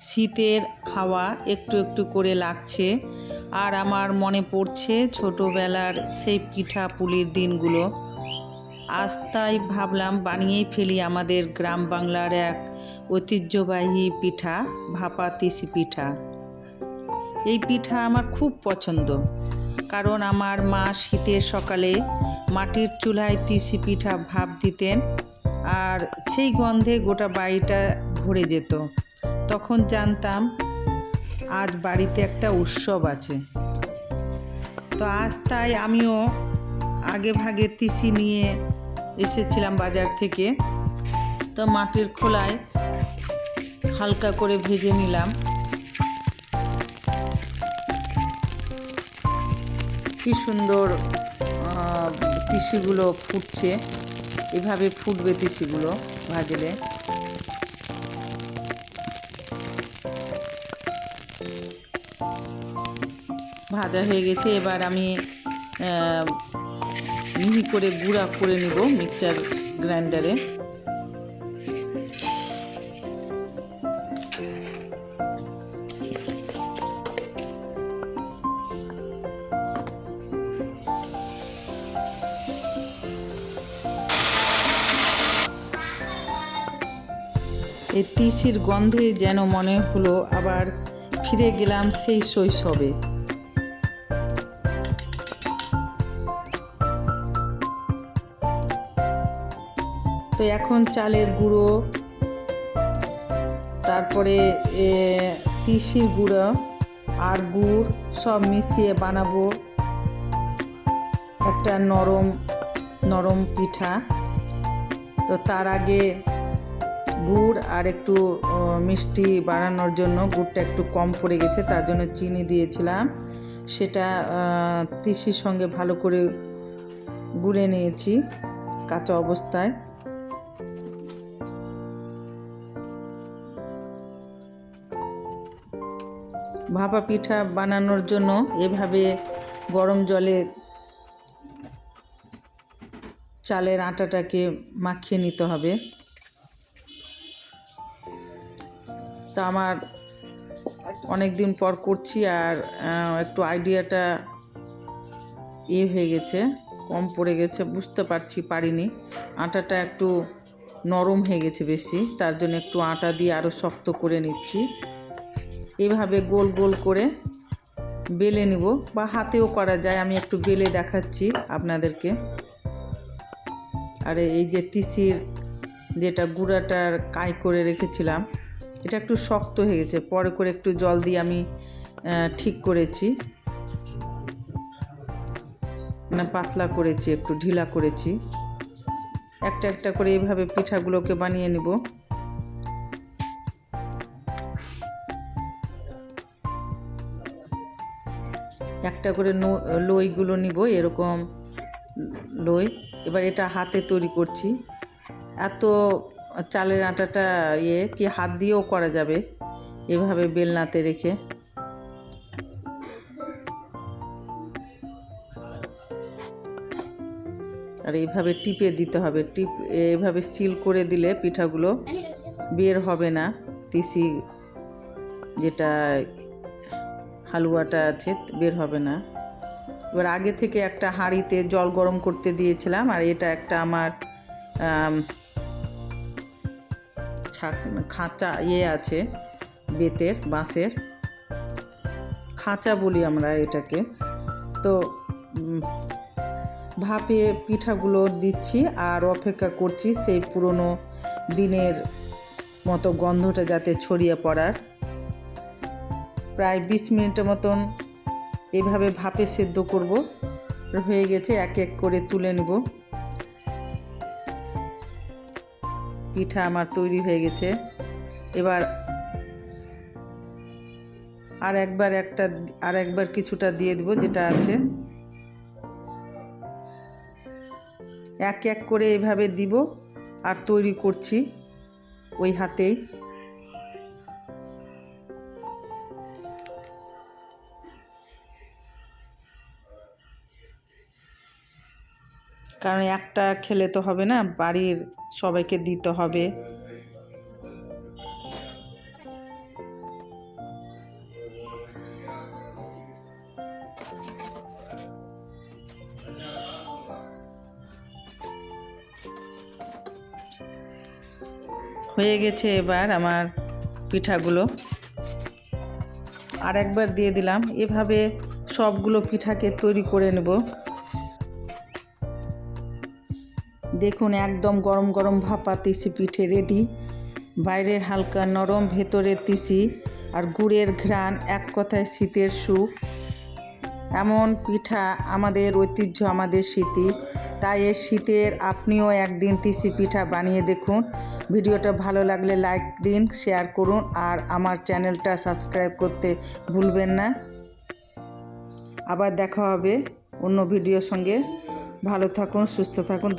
শীতের হাওয়া একটু একটু করে লাগছে। আর আমার মনে পড়ছে ছোটোবেলার সেই পিঠা পুলির দিনগুলো। আজ তাই ভাবলাম বানিয়েই ফেলি আমাদের গ্রাম বাংলার এক ঐতিহ্যবাহী পিঠা, ভাপা তিসি পিঠা। এই পিঠা আমার খুব পছন্দ। কারণ আমার মা শীতের সকালে মাটির চুলায় তিসি পিঠা ভাপ দিতেন, আর সেই গন্ধে গোটা বাড়িটা ভরে যেত। তখন জানতাম আজ বাড়িতে একটা উৎসব আছে। তো আজ তাই আমিও আগে ভাগে তিসি নিয়ে এসেছিলাম বাজার থেকে। তো মাটির খোলায় হালকা করে ভেজে নিলাম। কি সুন্দর তিসিগুলো ফুটছে। এভাবে ফুটবে তিসিগুলো ভাজলে। ভাজা হয়ে গেছে। এবার আমি মিহি করে গুঁড়া করে নিব মিক্সচার গ্রাইন্ডারে। এই তিসির গন্ধে যেন মনে হলো আবার ফিরে গেলাম সেই শৈশবে। তো এখন চালের গুঁড়ো, তারপরে তিসির গুঁড়ো, আর গুড় সব মিশিয়ে বানাবো। একটা নরম নরম পিঠা। তো তার আগে গুড় আর একটু মিষ্টি বানানোর জন্য গুড়টা একটু কম পড়ে গেছে, তার জন্য চিনি দিয়েছিলাম। সেটা তিসির সঙ্গে ভালো করে গুলে নিয়েছি কাঁচা অবস্থায়। ভাপা পিঠা বানানোর জন্য এভাবে গরম জলে চালের আটাটাকে মাখিয়ে নিতে হবে। তা আমার অনেক দিন পর করছি আর একটু আইডিয়াটা ইয়ে হয়ে গেছে, কম পড়ে গেছে, বুঝতে পারছি পারিনি। আটাটা একটু নরম হয়ে গেছে বেশি, তার জন্য একটু আটা দিয়ে আরও শক্ত করে নিচ্ছি। এভাবে গোল গোল করে বেলে নিব বা হাতেও করা যায়। আমি একটু বেলে দেখাচ্ছি আপনাদেরকে। আর এই যে তিসির যেটা গুঁড়াটার কাই করে রেখেছিলাম, এটা একটু শক্ত হয়ে গেছে। পরে করে একটু জল দিয়ে আমি ঠিক করেছি। মানে পাতলা করেছি, একটু ঢিলা করেছি। একটা একটা করে এইভাবে পিঠাগুলোকে বানিয়ে নিব। একটা করে লইগুলো নিব, এরকম লই। এবার এটা হাতে তৈরি করছি। এত চালের আটাটা ইয়ে কি হাত দিয়েও করা যাবে এভাবে বেলনাতে রেখে। আর এইভাবে টিপে দিতে হবে। টিপ এইভাবে সিল করে দিলে পিঠাগুলো বের হবে না। তিসি যেটা হালুয়াটা আছে বের হবে না। এবার আগে থেকে একটা হাঁড়িতে জল গরম করতে দিয়েছিলাম আর এটা একটা আমার আম, খাঁচা ইয়ে আছে বেতের বাঁশের। খাঁচা বলি আমরা এটাকে। তো ভাপে পিঠাগুলো দিচ্ছি আর অপেক্ষা করছি সেই পুরনো দিনের মতো গন্ধটা যাতে ছড়িয়ে পড়ার। প্রায় বিশ মিনিটের মতন এভাবে ভাপে সেদ্ধ করব। হয়ে গেছে, এক এক করে তুলে নিব। পিঠা আমার তৈরি হয়ে গেছে। এবার আর একবার একটা, আর একবার কিছুটা দিয়ে দেবো যেটা আছে। এক এক করে এভাবে দিব আর তৈরি করছি ওই হাতেই। কারণ একটা খেলে তো হবে না, বাড়ির সবাইকে দিতে হবে। হয়ে গেছে এবার আমার পিঠাগুলো। আর একবার দিয়ে দিলাম। এভাবে সবগুলো পিঠাকে তৈরি করে নেব। দেখুন একদম গরম গরম ভাপা তিসি পিঠে রেডি বাইরের হালকা নরম, ভেতরের তিসি আর গুড়ের ঘ্রাণ, এক কথায় শীতের সুখ। এমন পিঠা আমাদের ঐতিহ্য, আমাদের স্মৃতি। তাই এই শীতের আপনিও একদিন তিসি পিঠা বানিয়ে দেখুন। ভিডিওটা ভালো লাগলে লাইক দিন শেয়ার করুন আর আমার চ্যানেলটা সাবস্ক্রাইব করতে ভুলবেন না। আবার দেখা হবে অন্য ভিডিওর সঙ্গে। ভালো থাকুন, সুস্থ থাকুন